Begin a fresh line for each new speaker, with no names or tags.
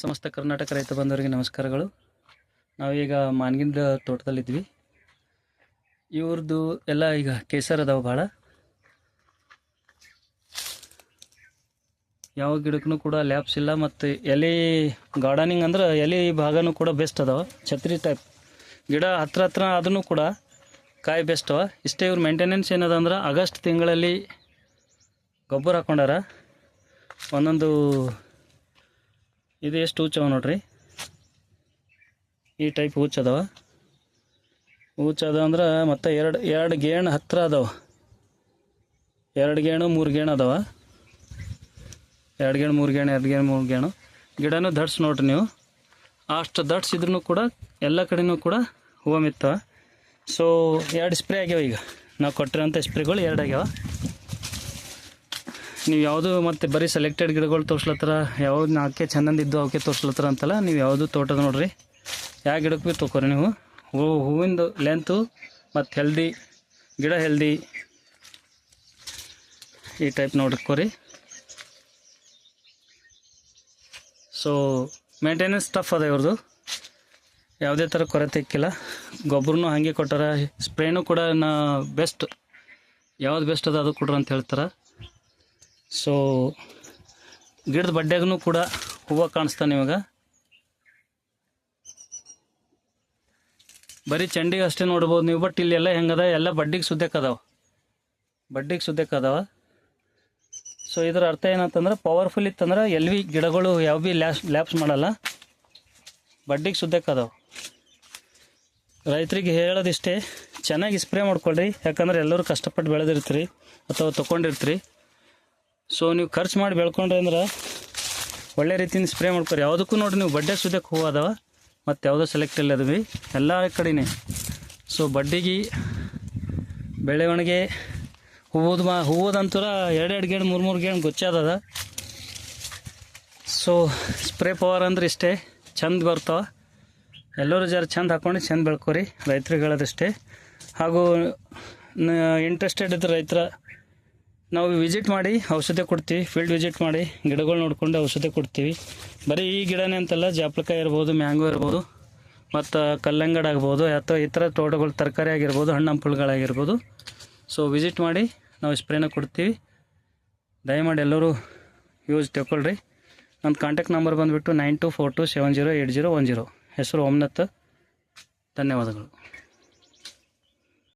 ಸಮಸ್ತ ಕರ್ನಾಟಕ ರೈತ ಬಂಧುವರಿಗೆ ನಮಸ್ಕಾರಗಳು. ನಾವೀಗ ಮಾನ್ಗಿಂದ ತೋಟದಲ್ಲಿದ್ವಿ ಇವ್ರದ್ದು ಎಲ್ಲ ಈಗ ಕೇಸರ್ ಅದಾವೆ ಭಾಳ ಯಾವ ಗಿಡಕ್ಕೂ ಕೂಡ ಲ್ಯಾಬ್ಸ್ ಇಲ್ಲ ಮತ್ತು ಎಲೆ ಗಾರ್ಡನಿಂಗ್ ಅಂದ್ರೆ ಎಲೆ ಭಾಗನೂ ಕೂಡ ಬೆಸ್ಟ್ ಅದಾವ. ಛತ್ರಿ ಟೈಪ್ ಗಿಡ ಹತ್ರ ಹತ್ರ ಅದನ್ನು ಕೂಡ ಕಾಯಿ ಬೆಸ್ಟ್ ಅವ. ಇಷ್ಟೇ ಇವ್ರ ಮೇಂಟೆನೆನ್ಸ್ ಏನದ ಅಂದ್ರೆ ಆಗಸ್ಟ್ ತಿಂಗಳಲ್ಲಿ ಗೊಬ್ಬರ ಹಾಕೊಂಡಾರ. ಒಂದೊಂದು ಇದು ಎಷ್ಟು ಹುಚ್ಚವ ನೋಡ್ರಿ? ಈ ಟೈಪ್ ಹುಚ್ಚ ಅದಾವ ಹುಚ್ಚ ಅದಾವ ಅಂದ್ರೆ ಮತ್ತೆ ಎರಡು ಎರಡು ಗೇಣು ಹತ್ತಿರ ಅದಾವ. ಎರಡು ಗೇಣು, ಮೂರು ಗೇಣು ಅದಾವ. ಎರಡು ಗೇಣು, ಮೂರು ಗೇಣು, ಎರಡು ಗೇಣು, ಮೂರು ಗೇಣು. ಗಿಡನೂ ದಡ್ಸ್ ನೋಡ್ರಿ ನೀವು. ಅಷ್ಟು ದಡ್ಸಿದ್ರು ಇದ್ರೂ ಕೂಡ ಎಲ್ಲ ಕಡೆನೂ ಕೂಡ ಹೂವು ಮಿತ್ತವ. ಸೊ ಎರಡು ಸ್ಪ್ರೇ ಆಗ್ಯಾವ ಈಗ. ನಾವು ಕೊಟ್ಟಿರೋಂಥ ಸ್ಪ್ರೇಗಳು ಎರಡು ಆಗ್ಯಾವ. ನೀವು ಯಾವುದು ಮತ್ತು ಬರೀ ಸೆಲೆಕ್ಟೆಡ್ ಗಿಡಗಳು ತೋರ್ಸ್ಲತ್ತರ, ಯಾವ್ದು ನಾಲ್ಕೆ ಚಂದಂದಿದ್ದು ಅವಕ್ಕೆ ತೋರ್ಸ್ಲತ್ತರ ಅಂತಲ್ಲ, ನೀವು ಯಾವುದು ತೋಟದ ನೋಡ್ರಿ. ಯಾವ ಗಿಡಕ್ಕೆ ಭೀ ತೊಗೊರಿ ನೀವು. ಹೂ, ಹೂವಿಂದು ಲೆಂತು ಮತ್ತು ಹೆಲ್ದಿ ಗಿಡ ಹೆಲ್ದಿ ಈ ಟೈಪ್ ನೋಡ್ಕೋರಿ. ಸೊ ಮೇಂಟೆನೆನ್ಸ್ ಟಫ್ ಅದ ಇವ್ರದ್ದು ಯಾವುದೇ ಥರ ಕೊರತೆ ಇಕ್ಕಿಲ್ಲ. ಗೊಬ್ಬರನೂ ಹಾಗೆ ಕೊಟ್ಟಾರ, ಸ್ಪ್ರೇನೂ ಕೂಡ ನಾ ಬೆಸ್ಟ್ ಯಾವ್ದು ಬೆಸ್ಟ್ ಅದ ಅದು ಕೊಡ್ರಿ ಅಂತ ಹೇಳ್ತಾರೆ. ಸೊ ಗಿಡದ ಬಡ್ಡೆಗೂ ಕೂಡ ಹೂವು ಕಾಣಿಸ್ತಾನೆ ನಿಮಗೆ. ಬರೀ ಚಂಡಿಗೆ ಅಷ್ಟೇ ನೋಡ್ಬೋದು ನೀವು ಬಟ್ ಇಲ್ಲಿ ಎಲ್ಲ ಹೆಂಗದ, ಎಲ್ಲ ಬಡ್ಡಿಗೆ ಸುದ್ದಕ್ಕೆ ಅದಾವ. ಬಡ್ಡಿಗೆ ಸುದ್ದಕ್ಕೆ ಅದಾವ. ಸೊ ಇದರ ಅರ್ಥ ಏನಂತಂದ್ರೆ ಪವರ್ಫುಲ್ ಇತ್ತಂದ್ರೆ ಎಲ್ಲಿ ಭೀ ಗಿಡಗಳು ಯಾವ ಭೀ ಲ್ಯಾಪ್ ಲ್ಯಾಪ್ಸ್ ಮಾಡಲ್ಲ. ಬಡ್ಡಿಗೆ ಸುದ್ದಕ್ಕೆ ಅದಾವ. ರೈತರಿಗೆ ಹೇಳೋದಿಷ್ಟೇ, ಚೆನ್ನಾಗಿ ಸ್ಪ್ರೇ ಮಾಡ್ಕೊಳ್ರಿ, ಯಾಕಂದ್ರೆ ಎಲ್ಲರೂ ಕಷ್ಟಪಟ್ಟು ಬೆಳೆದಿರ್ತೀರಿ, ಅಥವಾ ತೊಗೊಂಡಿರ್ತೀರಿ. ಸೊ ನೀವು ಖರ್ಚು ಮಾಡಿ ಬೆಳ್ಕೊಂಡ್ರೆ ಅಂದ್ರೆ ಒಳ್ಳೆ ರೀತಿಯಿಂದ ಸ್ಪ್ರೇ ಮಾಡ್ಕೊರಿ. ಯಾವುದಕ್ಕೂ ನೋಡಿ ನೀವು ಬಡ್ಡೆ ಸುದಕ್ಕೆ ಹೂವು ಅದಾವ, ಮತ್ತು ಯಾವುದೋ ಸೆಲೆಕ್ಟ್ ಇಲ್ಲ ಅದ್ವಿ. ಎಲ್ಲ ಕಡೆನೇ. ಸೊ ಬಡ್ಡಿಗೆ ಬೆಳವಣಿಗೆ ಹೂವುದು ಮಾ ಹೂವದಂತೂರ ಎರಡು ಗೇಣು, ಮೂರು ಮೂರು ಗೇಣು ಗೊತ್ತಾದದ ಸೊ ಸ್ಪ್ರೇ ಪವರ್ ಅಂದ್ರೆ ಇಷ್ಟೇ, ಚಂದ ಬರ್ತಾವ. ಎಲ್ಲರೂ ಜರ ಚಂದ ಹಾಕ್ಕೊಂಡು ಚಂದ ಬೆಳ್ಕೊರಿ ರೈತರಿಗೆ ಹೇಳೋದಷ್ಟೇ ಹಾಗೂ ಇಂಟ್ರೆಸ್ಟೆಡ್ ಇದ್ದ ರೈತರ ನಾವು ವಿಸಿಟ್ ಮಾಡಿ ಔಷಧಿ ಕೊಡ್ತೀವಿ ಫೀಲ್ಡ್ ವಿಸಿಟ್ ಮಾಡಿ, ಗಿಡಗಳು ನೋಡ್ಕೊಂಡು ಔಷಧಿ ಕೊಡ್ತೀವಿ. ಬರೀ ಈ ಗಿಡನೇ ಅಂತಲ್ಲ, ಜಾಪ್ಲಕಾಯಿ ಇರ್ಬೋದು, ಮ್ಯಾಂಗೋ ಇರ್ಬೋದು, ಮತ್ತು ಕಲ್ಲಂಗಡ ಆಗ್ಬೋದು, ಅಥವಾ ಇತರ ತೋಟಗಳು ತರಕಾರಿ ಆಗಿರ್ಬೋದು, ಹಣ್ಣು, ಹಂಪಲುಗಳಾಗಿರ್ಬೋದು. ಸೊ ವಿಸಿಟ್ ಮಾಡಿ ನಾವು ಸ್ಪ್ರೇನ ಕೊಡ್ತೀವಿ. ದಯಮಾಡಿ ಎಲ್ಲರೂ ಯೂಸ್ ತಗೊಳ್ರಿ ನನ್ನ ಕಾಂಟ್ಯಾಕ್ಟ್ ನಂಬರ್ ಬಂದುಬಿಟ್ಟು nine two four two seven zero eight zero one zero ಹೆಸರು ಓಮ್ನಾಥ್. ಧನ್ಯವಾದಗಳು.